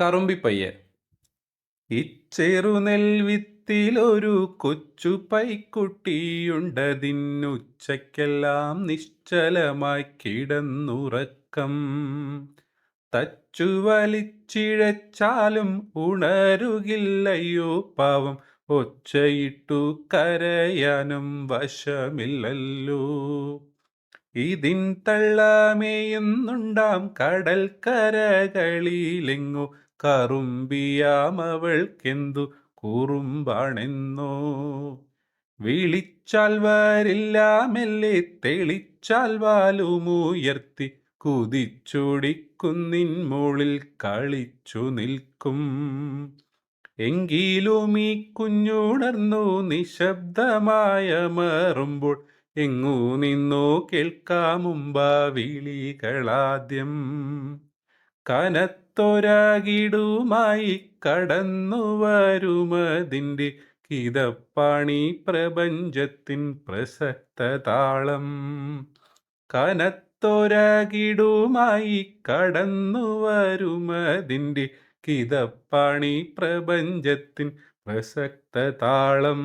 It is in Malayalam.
കറുമ്പിപ്പയ്യൻ. ഇച്ചെറുനെൽവിത്തിലൊരു കൊച്ചു പൈക്കുട്ടിയുണ്ടതിനുച്ചയ്ക്കെല്ലാം നിശ്ചലമായി കിടന്നുറക്കം. തച്ചു വലിച്ചിഴച്ചാലും ഉണരുകില്ലയോ പാവം. ഒച്ചയിട്ടു കരയാനും വശമില്ലല്ലോ. ഇതിൻ തള്ളാമേയുന്നുണ്ടാം കടൽ കരകളിലെങ്ങോ കറുമ്പിയാമവൾക്കെന്തു കുറുമ്പാണെന്നോ. വിളിച്ചാൽ വരില്ല മെല്ലെ തെളിച്ചാൽ വാലുമുയർത്തി കുതിച്ചൊടിക്കുന്നിൻ മുകളിൽ കളിച്ചു നിൽക്കും. എങ്കിലും ഈ കുഞ്ഞുണർന്നു നിശബ്ദമായ മറുമ്പോൾ എങ്ങു നിന്നോ കേൾക്കാമുമ്പ വിളികളാദ്യം. കനത്തൊരാകിടുമായി കടന്നു വരുമതിന്റെ കിതപ്പാണി പ്രപഞ്ചത്തിൻ പ്രസക്ത താളം കനത്തൊരാകിടുമായി കടന്നു വരുമതിന്റെ കിതപ്പാണി പ്രപഞ്ചത്തിൻ പ്രസക്ത താളം